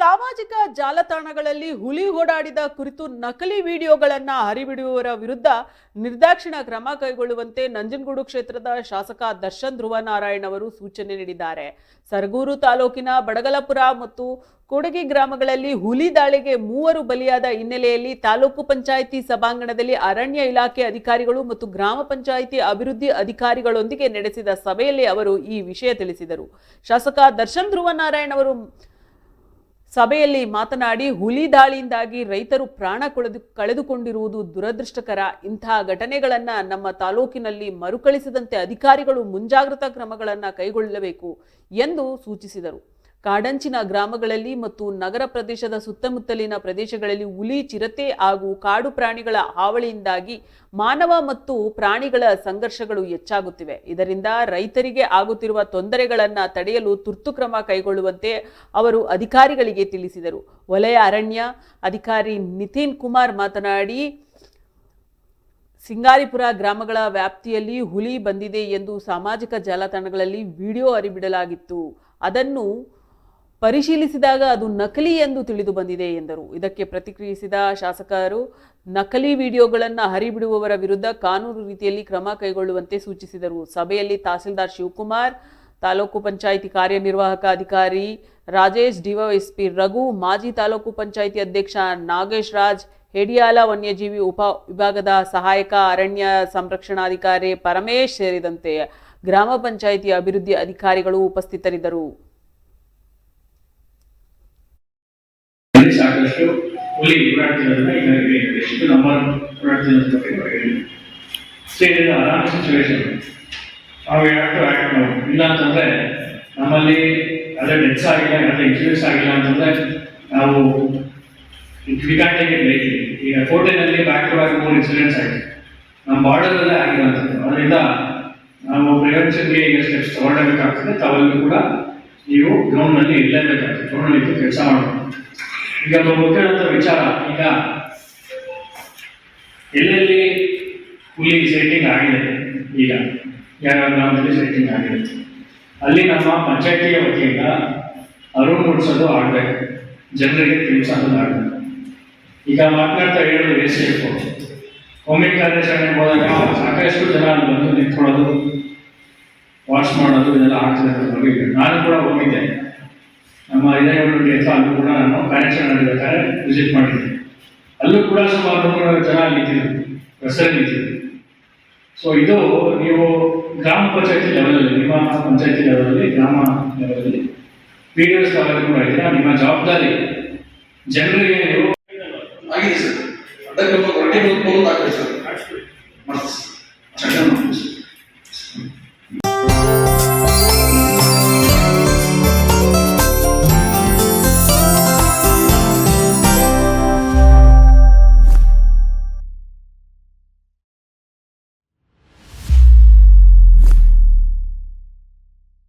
ಸಾಮಾಜಿಕ ಜಾಲತಾಣಗಳಲ್ಲಿ ಹುಲಿ ಓಡಾಡಿದ ಕುರಿತು ನಕಲಿ ವಿಡಿಯೋಗಳನ್ನು ಹರಿಬಿಡುವವರ ವಿರುದ್ಧ ನಿರ್ದಾಕ್ಷಿಣ ಕ್ರಮ ಕೈಗೊಳ್ಳುವಂತೆ ನಂಜನಗೂಡು ಕ್ಷೇತ್ರದ ಶಾಸಕ ದರ್ಶನ್ ಧ್ರುವನಾರಾಯಣ್ ಅವರು ಸೂಚನೆ ನೀಡಿದ್ದಾರೆ. ಸರಗೂರು ತಾಲೂಕಿನ ಬಡಗಲಪುರ ಮತ್ತು ಕೊಡಗಿ ಗ್ರಾಮಗಳಲ್ಲಿ ಹುಲಿ ದಾಳಿಗೆ ಮೂವರು ಬಲಿಯಾದ ಹಿನ್ನೆಲೆಯಲ್ಲಿ ತಾಲೂಕು ಪಂಚಾಯಿತಿ ಸಭಾಂಗಣದಲ್ಲಿ ಅರಣ್ಯ ಇಲಾಖೆ ಅಧಿಕಾರಿಗಳು ಮತ್ತು ಗ್ರಾಮ ಪಂಚಾಯಿತಿ ಅಭಿವೃದ್ಧಿ ಅಧಿಕಾರಿಗಳೊಂದಿಗೆ ನಡೆಸಿದ ಸಭೆಯಲ್ಲಿ ಅವರು ಈ ವಿಷಯ ತಿಳಿಸಿದರು. ಶಾಸಕ ದರ್ಶನ್ ಧ್ರುವನಾರಾಯಣ್ ಅವರು ಸಭೆಯಲ್ಲಿ ಮಾತನಾಡಿ ಹುಲಿ ದಾಳಿಯಿಂದಾಗಿ ರೈತರು ಪ್ರಾಣ ಕಳೆದು ಕಳೆದುಕೊಂಡಿರುವುದು ದುರದೃಷ್ಟಕರ ಇಂತಹ ಘಟನೆಗಳನ್ನು ನಮ್ಮ ತಾಲೂಕಿನಲ್ಲಿ ಮರುಕಳಿಸದಂತೆ ಅಧಿಕಾರಿಗಳು ಮುಂಜಾಗ್ರತಾ ಕ್ರಮಗಳನ್ನು ಕೈಗೊಳ್ಳಬೇಕು ಎಂದು ಸೂಚಿಸಿದರು. ಕಾಡಂಚಿನ ಗ್ರಾಮಗಳಲ್ಲಿ ಮತ್ತು ನಗರ ಪ್ರದೇಶದ ಸುತ್ತಮುತ್ತಲಿನ ಪ್ರದೇಶಗಳಲ್ಲಿ ಹುಲಿ, ಚಿರತೆ ಹಾಗೂ ಕಾಡು ಪ್ರಾಣಿಗಳ ಹಾವಳಿಯಿಂದಾಗಿ ಮಾನವ ಮತ್ತು ಪ್ರಾಣಿಗಳ ಸಂಘರ್ಷಗಳು ಹೆಚ್ಚಾಗುತ್ತಿವೆ. ಇದರಿಂದ ರೈತರಿಗೆ ಆಗುತ್ತಿರುವ ತೊಂದರೆಗಳನ್ನು ತಡೆಯಲು ತುರ್ತು ಕ್ರಮ ಕೈಗೊಳ್ಳುವಂತೆ ಅವರು ಅಧಿಕಾರಿಗಳಿಗೆ ತಿಳಿಸಿದರು. ವಲಯ ಅರಣ್ಯ ಅಧಿಕಾರಿ ನಿತಿನ್ ಕುಮಾರ್ ಮಾತನಾಡಿ, ಸಿಂಗಾರಿಪುರ ಗ್ರಾಮಗಳ ವ್ಯಾಪ್ತಿಯಲ್ಲಿ ಹುಲಿ ಬಂದಿದೆ ಎಂದು ಸಾಮಾಜಿಕ ಜಾಲತಾಣಗಳಲ್ಲಿ ವಿಡಿಯೋ ಹರಿಬಿಡಲಾಗಿತ್ತು. ಅದನ್ನು ಪರಿಶೀಲಿಸಿದಾಗ ಅದು ನಕಲಿ ಎಂದು ತಿಳಿದು ಬಂದಿದೆ ಎಂದರು. ಇದಕ್ಕೆ ಪ್ರತಿಕ್ರಿಯಿಸಿದ ಶಾಸಕರು, ನಕಲಿ ವಿಡಿಯೋಗಳನ್ನು ಹರಿಬಿಡುವವರ ವಿರುದ್ಧ ಕಾನೂನು ರೀತಿಯಲ್ಲಿ ಕ್ರಮ ಕೈಗೊಳ್ಳುವಂತೆ ಸೂಚಿಸಿದರು. ಸಭೆಯಲ್ಲಿ ತಹಸೀಲ್ದಾರ್ ಶಿವಕುಮಾರ್, ತಾಲೂಕು ಪಂಚಾಯಿತಿ ಕಾರ್ಯನಿರ್ವಾಹಕ ಅಧಿಕಾರಿ ರಾಜೇಶ್, ಡಿವೈಎಸ್ಪಿ ರಘು, ಮಾಜಿ ತಾಲೂಕು ಪಂಚಾಯಿತಿ ಅಧ್ಯಕ್ಷ ನಾಗೇಶ್ ರಾಜ್, ಹೆಡಿಯಾಲ ವನ್ಯಜೀವಿ ಉಪ ವಿಭಾಗದ ಸಹಾಯಕ ಅರಣ್ಯ ಸಂರಕ್ಷಣಾಧಿಕಾರಿ ಪರಮೇಶ್ ಸೇರಿದಂತೆ ಗ್ರಾಮ ಪಂಚಾಯಿತಿ ಅಭಿವೃದ್ಧಿ ಅಧಿಕಾರಿಗಳು ಉಪಸ್ಥಿತರಿದ್ದರು. ಅಲ್ಲಿ ಸಾಕಷ್ಟು ಹುಲಿ ಓಡಾಡ್ತಿರೋದನ್ನ ನಮ್ಮ ಓಡಾಡ್ತಿರೋದ್ರ ಬಗ್ಗೆ ಹೇಳಿ ಆರಾಮ್ ಸಿಚುವೇಶನ್ ನಾವು ಯಾಕೆ ಆಕ್ಟ್ ಮಾಡಬೇಕು ಇಲ್ಲ ಅಂತಂದ್ರೆ ನಮ್ಮಲ್ಲಿ ಅದೇ ಡೆತ್ಸ್ ಆಗಿಲ್ಲ ಅದೇ ಇನ್ಶೂರೆನ್ಸ್ ಆಗಿಲ್ಲ ಅಂತಂದ್ರೆ ನಾವು ವಿಕಾಂಟಿಗೆ ಲೈಟ್ಲಿ ಈಗ ಕೋಟೆನಲ್ಲಿ ಬ್ಯಾಕ್ ಟು ಬ್ಯಾಕ್ ಮೂರು ಇನ್ಸಿಡೆಂಟ್ಸ್ ಆಗಿದೆ. ನಮ್ಮ ಬಾರ್ಡರಲ್ಲೇ ಆಗಿಲ್ಲ ಅಂತ ಅದರಿಂದ ನಾವು ಪ್ರಿವೆನ್ಷನ್ಗೆ ಈಗ ಸ್ಟೆಪ್ಸ್ ತಗೊಳ್ಳಬೇಕಾಗ್ತದೆ. ತಾವಲ್ಲಿ ಕೂಡ ನೀವು ಗ್ರೌಂಡ್ನಲ್ಲಿ ಇರಲೇಬೇಕಾಗ್ತದೆ. ಗ್ರೌಂಡ್ನಲ್ಲಿ ಇದ್ದು ಕೆಲಸ ಮಾಡಬೇಕು. ಈಗ ಮುಖ್ಯವಾದಂಥ ವಿಚಾರ. ಈಗ ಎಲ್ಲೆಲ್ಲಿ ಹುಲಿ ಸೆಟ್ಟಿಂಗ್ ಆಗಿದೆ? ಈಗ ಯಾವ ಗ್ರಾಮದಲ್ಲಿ ಸೆಟ್ಟಿಂಗ್ ಆಗಿದೆ? ಅಲ್ಲಿ ನಮ್ಮ ಪಂಚಾಯತಿಯ ವತಿಯಿಂದ ಅರಿವು ಮೂಡಿಸೋದು ಆಗಬೇಕು ಜನರಿಗೆ ತಿಳಿಸೋದು ಆಗಬೇಕು ಈಗ ಮಾತನಾಡ್ತಾ ಹೇಳೋದು ವೇಸ್ಟ್ ಇರ್ಬೋದು ಒಮ್ಮೆ ಕಾರ್ಯಾಚರಣೆ ಹೋದಾಗ ಸಾಕಷ್ಟು ಜನ ಅಲ್ಲಿ ಬಂದು ನಿಂತ್ಕೊಳ್ಳೋದು ವಾಶ್ ಮಾಡೋದು, ಇದೆಲ್ಲ ಅಂತ ಹೋಗಿದ್ದೆ ನಾನು ಕೂಡ ಹೋಗಿದ್ದೆ. ನಮ್ಮ ಅಥವಾ ಅಲ್ಲೂ ಕೂಡ ನಾನು ಕಾರ್ಯಾಚರಣೆ ನಡೆಬೇಕಾದ್ರೆ ವಿಸಿಟ್ ಮಾಡಿದ್ದೆ. ಅಲ್ಲೂ ಕೂಡ ಸುಮಾರು ನೂರು ಜನ ನಿಂತಿದ್ರು ಬಸ್ಸಲ್ಲಿ ನಿಂತಿದ್ರು ಸೊ ಇದು ನೀವು ಗ್ರಾಮ ಪಂಚಾಯತಿ ಲೆವೆಲಲ್ಲಿ ನಿಮ್ಮ ಪಂಚಾಯತಿ ಲೆವೆಲಲ್ಲಿ ಗ್ರಾಮ ಲೆವೆಲಲ್ಲಿ ಪಿ ಡಿ ಎಸ್ ಲೆವೆಲ್ ಕೂಡ ಇದೆ ನಿಮ್ಮ ಜವಾಬ್ದಾರಿ ಜನರಿಗೆ ನೀವು ಆಗಿದೆ ಸರ್. ಅದಕ್ಕೆ ಹೊರಟಿ ಬಂದು ಹಾಕಿ ಸರ್.